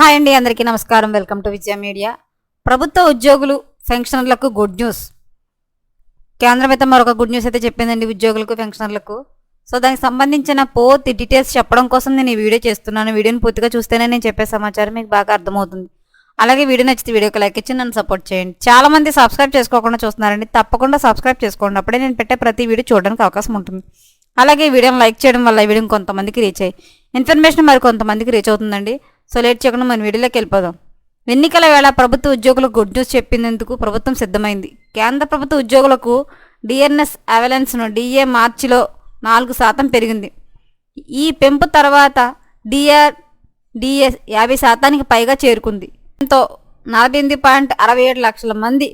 Hi అండి అందరికీ నమస్కారం. Welcome to Vijaya media. ప్రభుత్వ ఉద్యోగులు పెన్షనర్లకు గుడ్ న్యూస్. కేంద్రం అయితే మరొక గుడ్ న్యూస్ అయితే చెప్పిందండి ఉద్యోగులకు పెన్షనర్లకు. సో దానికి సంబంధించిన పూర్తి డీటెయిల్స్ చెప్పడం కోసం నేను ఈ వీడియో చేస్తున్నాను. వీడియోని పూర్తిగా చూస్తేనే నేను చెప్పే సమాచారం మీకు బాగా అర్థమవుతుంది. అలాగే వీడియో నచ్చితే వీడియోకి లైక్ ఇచ్చి నన్ను సపోర్ట్ చేయండి. చాలామంది సబ్స్క్రైబ్ చేసుకోకుండా చూస్తున్నారండి. తప్పకుండా సబ్స్క్రైబ్ చేసుకోండి. అప్పుడే నేను పెట్టే ప్రతి వీడియో చూడడానికి అవకాశం ఉంటుంది. అలాగే వీడియోని లైక్ చేయడం వల్ల వీడియో కొంతమందికి రీచ్ అయ్యి ఇన్ఫర్మేషన్ మరి కొంతమందికి రీచ్ అవుతుందండి. సో లేట్ చేయకుండా మన వీడియోలోకి వెళ్ళిపోదాం. ఎన్నికల వేళ ప్రభుత్వ ఉద్యోగులకు గుడ్ న్యూస్ చెప్పినందుకు ప్రభుత్వం సిద్ధమైంది. కేంద్ర ప్రభుత్వ ఉద్యోగులకు డిఎన్ఎస్ అవెలెన్స్ను డిఏ మార్చిలో నాలుగు శాతం పెరిగింది. ఈ పెంపు తర్వాత డిఆర్ డిఎస్ యాభై శాతానికి పైగా చేరుకుంది. దీంతో నలభై ఎనిమిది పాయింట్ అరవై ఏడు లక్షల మంది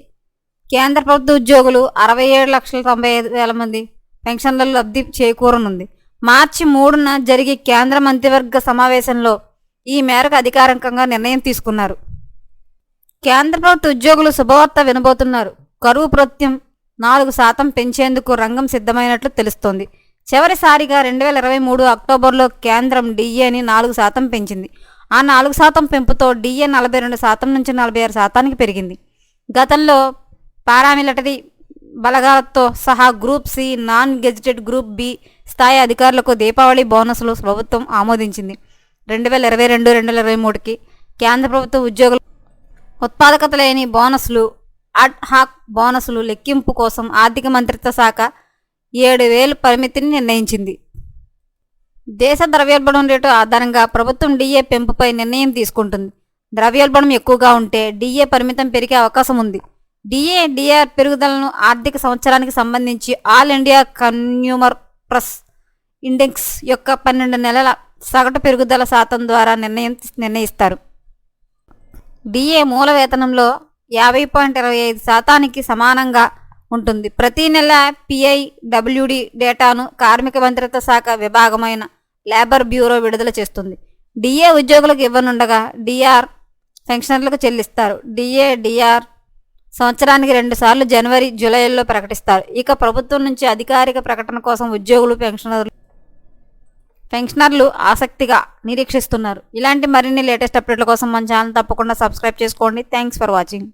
కేంద్ర ప్రభుత్వ ఉద్యోగులు అరవై ఏడు లక్షల తొంభై ఐదు వేల మంది పెన్షన్లలో లబ్ధి చేకూరనుంది. మార్చి మూడున జరిగే కేంద్ర మంత్రివర్గ సమావేశంలో ఈ మేరకు అధికారికంగా నిర్ణయం తీసుకున్నారు. కేంద్ర ప్రభుత్వ ఉద్యోగులు శుభవార్త వినబోతున్నారు. కరువు ప్రత్యం నాలుగు శాతం పెంచేందుకు రంగం సిద్ధమైనట్లు తెలుస్తోంది. చివరిసారిగా రెండు వేల ఇరవై మూడు అక్టోబర్లో కేంద్రం డిఏని నాలుగు శాతం పెంచింది. ఆ నాలుగు శాతం పెంపుతో డిఏ నలభై రెండు శాతం నుంచి నలభై ఆరు శాతానికి పెరిగింది. గతంలో పారామిలిటరీ బలగాలతో సహా group C non gazetted group B స్థాయి అధికారులకు దీపావళి బోనస్లు ప్రభుత్వం ఆమోదించింది. రెండు వేల ఇరవై రెండు రెండు వేల ఇరవై మూడుకి కేంద్ర ప్రభుత్వ ఉద్యోగులు ఉత్పాదకత లేని బోనస్లు అడ్ హాక్ బోనస్లు లెక్కింపు కోసం ఆర్థిక మంత్రిత్వ శాఖ ఏడు వేలు పరిమితిని నిర్ణయించింది. దేశ ద్రవ్యోల్బణం రేటు ఆధారంగా ప్రభుత్వం డిఏ పెంపుపై నిర్ణయం తీసుకుంటుంది. ద్రవ్యోల్బణం ఎక్కువగా ఉంటే డిఏ పరిమితం పెరిగే అవకాశం ఉంది. డిఏ డిఆర్ పెరుగుదలను ఆర్థిక సంవత్సరానికి సంబంధించి all India consumer price index యొక్క పన్నెండు నెలల సగటు పెరుగుదల శాతం ద్వారా నిర్ణయం నిర్ణయిస్తారు. డిఏ మూల వేతనంలో యాభై పాయింట్ ఇరవై ఐదు శాతానికి సమానంగా ఉంటుంది. ప్రతి నెల పిఐ డబ్ల్యూడి డేటాను కార్మిక మంత్రిత్వ శాఖ విభాగమైన లేబర్ బ్యూరో విడుదల చేస్తుంది. డిఏ ఉద్యోగులకు ఇవ్వనుండగా డిఆర్ పెన్షనర్లకు చెల్లిస్తారు. డిఏ డిఆర్ సంవత్సరానికి రెండుసార్లు జనవరి జూలైలో ప్రకటిస్తారు. ఇక ప్రభుత్వం నుంచి అధికారిక ప్రకటన కోసం ఉద్యోగులు పెన్షనర్లు పెన్షనర్లు ఆసక్తిగా నిరీక్షిస్తున్నారు. ఇలాంటి మరిన్ని లేటెస్ట్ అప్డేట్ల కోసం మన ఛానల్ తప్పకుండా సబ్స్క్రైబ్ చేసుకోండి. Thanks for watching.